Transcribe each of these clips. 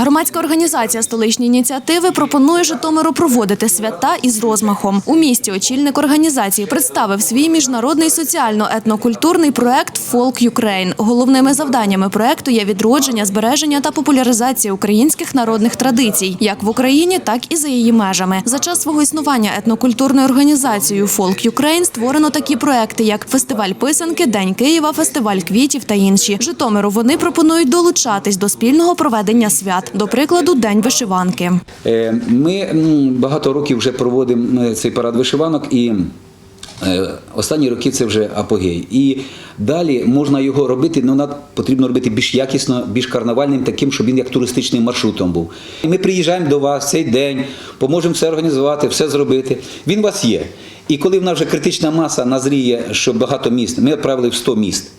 Громадська організація столичні ініціативи пропонує Житомиру проводити свята із розмахом. У місті очільник організації представив свій міжнародний соціально-етнокультурний проект Фолк Юкрейн. Головними завданнями проекту є відродження, збереження та популяризація українських народних традицій, як в Україні, так і за її межами. За час свого існування етнокультурною організацією Фолк Юкрейн створено такі проекти, як фестиваль писанки, День Києва, фестиваль квітів та інші. Житомиру вони пропонують долучатись до спільного проведення свят. До прикладу, День вишиванки. Е, Ми багато років вже проводимо е, цей парад вишиванок і. е, Останні роки це вже апогей. І далі можна його робити, але потрібно робити більш якісно, більш карнавальним, таким, щоб він як туристичним маршрутом був. І Ми приїжджаємо до вас цей день, поможемо все організувати, все зробити. Він у вас є. І коли в нас вже критична маса назріє, що багато міст, ми відправили в 100 міст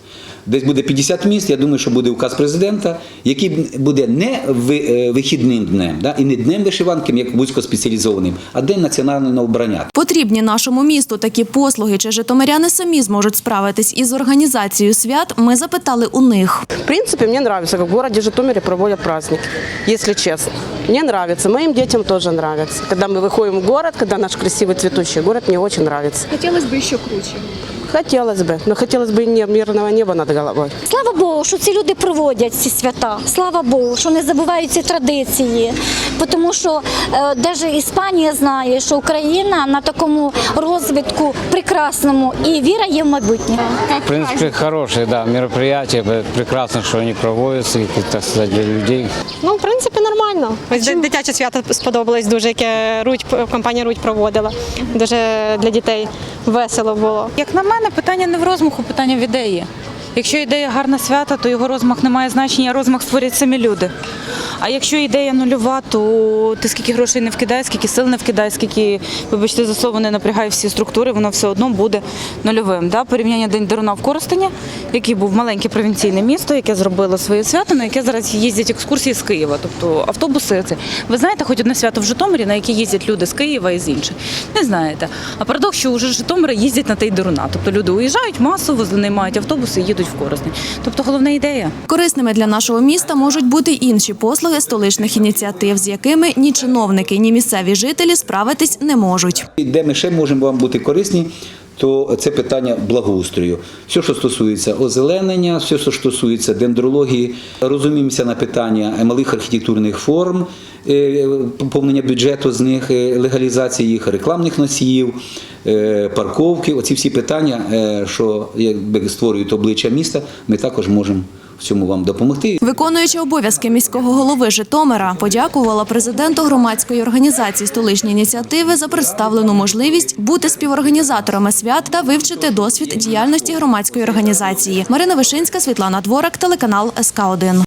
Десь буде 50 міст, я думаю, що буде указ президента, який буде не ви- е, вихідним днем, да, і не днем вишиванки, як вузькоспеціалізованим, а день національного обрання. Потрібні нашому місту такі послуги, чи житомиряни самі зможуть справитись із організацією свят. Ми запитали у них. В принципе, мне нравится, как в городе Житомире проводят праздник, если честно. Мне нравится, моим детям тоже нравится. Когда мы выходим в город, когда наш красивый цветущий город, мне очень нравится. Хотілося б ще круче. Хотелось б, але хотілося б і мирного неба над головою. Слава Богу, що ці люди проводять ці свята. Слава Богу, що не забувають ці традиції. Тому що навіть Іспанія знає, що Україна на такому розвитку прекрасному і віра є в майбутнє. В принципе, хорошие, да, мероприятия. Пр- Прекрасно, что они проводятся, и, так сказать, для людей. Ну, в принципі, нормально. Ось ди- дитяче свято сподобалось дуже, яке Рудь компанія Рудь проводила. Дуже для дітей весело було. Як на мене, питання не в розмаху, питання в ідеї. Якщо ідея гарна свята, то його розмах не має значення, розмах створюють самі люди. А якщо ідея нульова, то ти скільки грошей не вкидай, скільки сил не вкидай, скільки, вибачте, за не напрягай всі структури, воно все одно буде нульовим. Да? Порівняння День Деруна в Коростені, який був маленьке провінційне місто, яке зробило своє свято, на яке зараз їздять екскурсії з Києва. Тобто автобуси це. Ви знаєте, хоч одне свято в Житомирі, на яке їздять люди з Києва і з інших? Не знаєте. А парадокс, що вже з Житомира їздять на те й Деруна. Тобто люди уїжджають масово, наймають автобуси їдуть в корисні. Тобто головна ідея. Корисними для нашого міста можуть бути інші послуги столичних ініціатив, з якими ні чиновники, ні місцеві жителі справитись не можуть. Де ми ще можемо вам бути корисні, то це питання благоустрою. Все, що стосується озеленення, все, що стосується дендрології, розуміємося на питання малих архітектурних форм, е, поповнення бюджету з них, е, легалізації їх, рекламних носіїв, е, парковки. Оці всі питання, е, що якби створюють обличчя міста, ми також можемо в цьому вам допомогти. Виконуючи обов'язки міського голови Житомира, подякувала президенту громадської організації столичні ініціативи за представлену можливість бути співорганізаторами свят та вивчити досвід діяльності громадської організації. Марина Вишинська, Світлана Дворак, телеканал СК 1